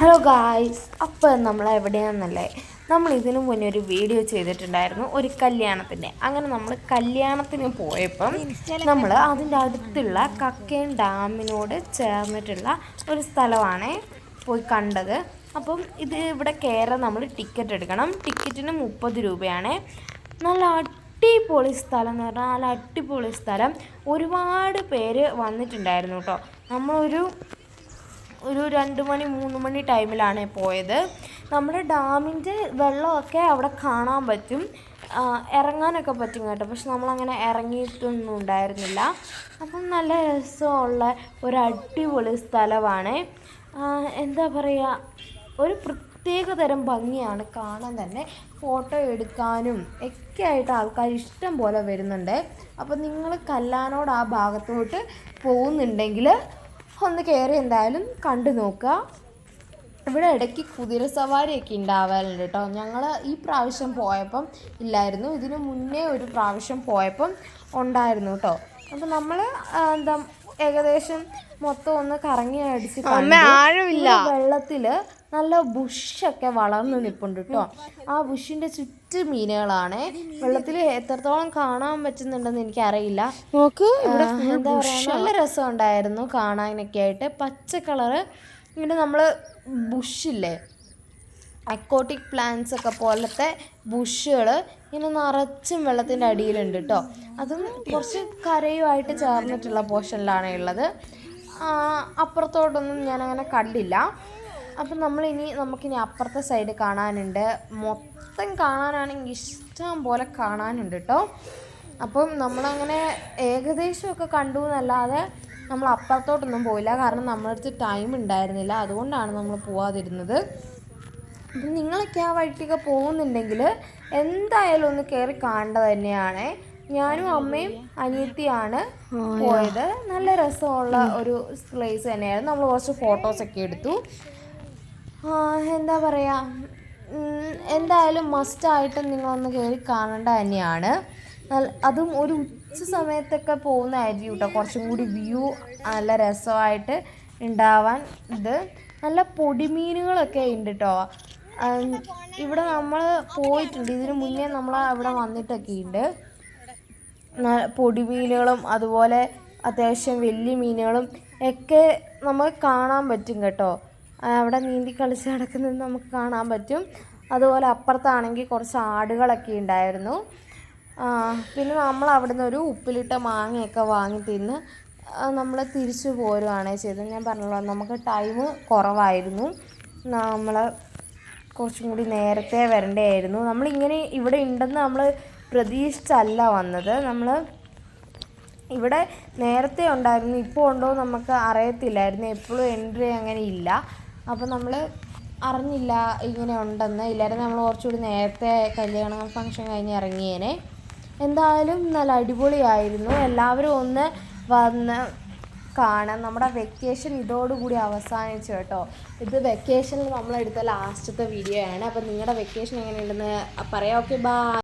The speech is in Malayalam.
ഹലോ ഗായ്സ് അപ്പോൾ നമ്മൾ എവിടെയാണെന്നല്ലേ? നമ്മൾ ഇതിനു മുന്നേ ഒരു വീഡിയോ ചെയ്തിട്ടുണ്ടായിരുന്നു. ഒരു കല്യാണത്തിന്റെ അങ്ങനെ നമ്മൾ കല്യാണത്തിന് പോയപ്പം നമ്മൾ അതിന്റെ അടുത്തുള്ള കക്കയം ഡാമിനോട് ചേർന്നിട്ടുള്ള ഒരു സ്ഥലമാണ് പോയി കണ്ടത്. അപ്പം ഇത് ഇവിടെ കയറാൻ നമ്മൾ ടിക്കറ്റ് എടുക്കണം. ടിക്കറ്റിന് മുപ്പത് രൂപയാണ്. നല്ല അടിപൊളി സ്ഥലം എന്ന് പറഞ്ഞാൽ നല്ല അടിപൊളി സ്ഥലം. ഒരുപാട് പേര് വന്നിട്ടുണ്ടായിരുന്നു കേട്ടോ നമ്മളൊരു ഒരു രണ്ട് മണി മൂന്ന് മണി ടൈമിലാണ് പോയത്. നമ്മുടെ ഡാമിന്റെ വെള്ളമൊക്കെ അവിടെ കാണാൻ പറ്റും. ഇറങ്ങാനൊക്കെ പറ്റും കേട്ടോ. പക്ഷെ നമ്മളങ്ങനെ ഇറങ്ങിയിട്ടൊന്നും ഉണ്ടായിരുന്നില്ല. അപ്പം നല്ല രസമുള്ള ഒരു അടിപൊളി സ്ഥലമാണ്. എന്താ പറയുക ഒരു പ്രത്യേക തരം ഭംഗിയാണ് കാണാൻ തന്നെ. ഫോട്ടോ എടുക്കാനും ഒക്കെ ആയിട്ട് ആൾക്കാർ ഇഷ്ടം പോലെ വരുന്നുണ്ട്. അപ്പം നിങ്ങൾ കല്ലാനോട് ആ ഭാഗത്തോട്ട് പോകുന്നുണ്ടെങ്കിൽ ഒന്ന് കയറി എന്തായാലും കണ്ടു നോക്കുക. ഇവിടെ ഇടയ്ക്ക് കുതിര സവാരിയൊക്കെ ഉണ്ടാവാറുണ്ട് കേട്ടോ. ഞങ്ങൾ ഈ പ്രാവശ്യം പോയപ്പം ഇല്ലായിരുന്നു. ഇതിനു മുന്നേ ഒരു പ്രാവശ്യം പോയപ്പം ഉണ്ടായിരുന്നു കേട്ടോ. അപ്പം നമ്മൾ എന്താ ഏകദേശം മൊത്തം ഒന്ന് കറങ്ങി അടിച്ച് ആഴമില്ല. വെള്ളത്തിൽ നല്ല ബുഷൊക്കെ വളർന്നു നിൽപ്പുണ്ട് കേട്ടോ ആ ബുഷിന്റെ ചുറ്റും മീനുകളാണ്. വെള്ളത്തിൽ എത്രത്തോളം കാണാൻ പറ്റുന്നുണ്ടെന്ന് എനിക്കറിയില്ല. നോക്ക് എന്താ പറയാ നല്ല രസമുണ്ടായിരുന്നു കാണാനൊക്കെ ആയിട്ട്. പച്ച കളറ് ഇങ്ങനെ നമ്മൾ ബുഷില്ലേ? അക്വാട്ടിക് പ്ലാന്റ്സ് ഒക്കെ പോലത്തെ ബുഷുകൾ ഇങ്ങനെ നിറച്ചും വെള്ളത്തിന്റെ അടിയിലുണ്ട് കേട്ടോ അതും കുറച്ച് കരയുമായിട്ട് ചേർന്നിട്ടുള്ള പോർഷനിലാണ് ഉള്ളത്. അപ്പുറത്തോട്ടൊന്നും ഞാനങ്ങനെ കണ്ടില്ല. അപ്പം നമ്മളിനി നമുക്കിനി അപ്പുറത്തെ സൈഡ് കാണാനുണ്ട്. മൊത്തം കാണാനാണെങ്കിൽ ഇഷ്ടം പോലെ കാണാനുണ്ട് കേട്ടോ അപ്പം നമ്മളങ്ങനെ ഏകദേശമൊക്കെ കണ്ടു എന്നല്ലാതെ നമ്മൾ അപ്പുറത്തോട്ടൊന്നും പോയില്ല. കാരണം നമ്മളടുത്ത് ടൈം ഉണ്ടായിരുന്നില്ല. അതുകൊണ്ടാണ് നമ്മൾ പോവാതിരുന്നത്. നിങ്ങളൊക്കെ ആ വഴിക്കൊക്കെ പോകുന്നുണ്ടെങ്കിൽ എന്തായാലും ഒന്ന് കയറി കാണേണ്ടത് തന്നെയാണ്. ഞാനും അമ്മയും അനിയത്തിയാണ് പോയത്. നല്ല രസമുള്ള ഒരു പ്ലേസ് തന്നെയായിരുന്നു. നമ്മൾ കുറച്ച് ഫോട്ടോസൊക്കെ എടുത്തു. എന്താ പറയുക എന്തായാലും മസ്റ്റായിട്ടും നിങ്ങളൊന്ന് കയറി കാണേണ്ട തന്നെയാണ്. അതും ഒരു ഉച്ച സമയത്തൊക്കെ പോകുന്നതായിരിക്കും കേട്ടോ കുറച്ചും കൂടി വ്യൂ നല്ല രസമായിട്ട് ഉണ്ടാവാൻ ഇത്. നല്ല പൊടിമീനുകളൊക്കെ ഉണ്ട് കേട്ടോ ഇവിടെ നമ്മൾ പോയിട്ടുണ്ട്. ഇതിനു മുന്നേ നമ്മൾ അവിടെ വന്നിട്ടൊക്കെ ഉണ്ട് പൊടിമീനുകളും അതുപോലെ അത്യാവശ്യം വലിയ മീനുകളും ഒക്കെ നമുക്ക് കാണാൻ പറ്റും കേട്ടോ. അവിടെ നീന്തി കളിച്ച് നടക്കുന്നത് നമുക്ക് കാണാൻ പറ്റും. അതുപോലെ അപ്പുറത്താണെങ്കിൽ കുറച്ച് ആടുകളൊക്കെ ഉണ്ടായിരുന്നു. പിന്നെ നമ്മൾ അവിടുന്ന് ഒരു ഉപ്പിലിട്ട മാങ്ങയൊക്കെ വാങ്ങി തിന്ന് നമ്മൾ തിരിച്ചു പോരുകയാണ് ചെയ്തത്. ഞാൻ പറഞ്ഞല്ലോ നമുക്ക് ടൈം കുറവായിരുന്നു. നമ്മൾ കുറച്ചും കൂടി നേരത്തെ വരേണ്ടതായിരുന്നു. നമ്മളിങ്ങനെ ഇവിടെ ഉണ്ടെന്ന് നമ്മൾ പ്രതീക്ഷിച്ചല്ല വന്നത്. നമ്മൾ ഇവിടെ നേരത്തെ ഉണ്ടായിരുന്നു. ഇപ്പോൾ ഉണ്ടോ നമുക്ക് അറിയത്തില്ലായിരുന്നു. എപ്പോഴും എൻട്രി അങ്ങനെ ഇല്ല. അപ്പോൾ നമ്മൾ അറിഞ്ഞില്ല ഇങ്ങനെ ഉണ്ടെന്ന്. ഇല്ലായിരുന്നു നമ്മൾ കുറച്ചുകൂടി നേരത്തെ കല്യാണ ഫംഗ്ഷൻ കഴിഞ്ഞ് ഇറങ്ങിയേനെ. എന്തായാലും നല്ല അടിപൊളിയായിരുന്നു. എല്ലാവരും ഒന്ന് വന്ന് കാണാൻ നമ്മുടെ വെക്കേഷൻ ഇതോടുകൂടി അവസാനിച്ചു കേട്ടോ. ഇത് വെക്കേഷനിൽ നമ്മളെടുത്ത ലാസ്റ്റത്തെ വീഡിയോ ആണ്. അപ്പോൾ നിങ്ങളുടെ വെക്കേഷൻ എങ്ങനെയുണ്ടെന്ന് പറയാം. Okay bye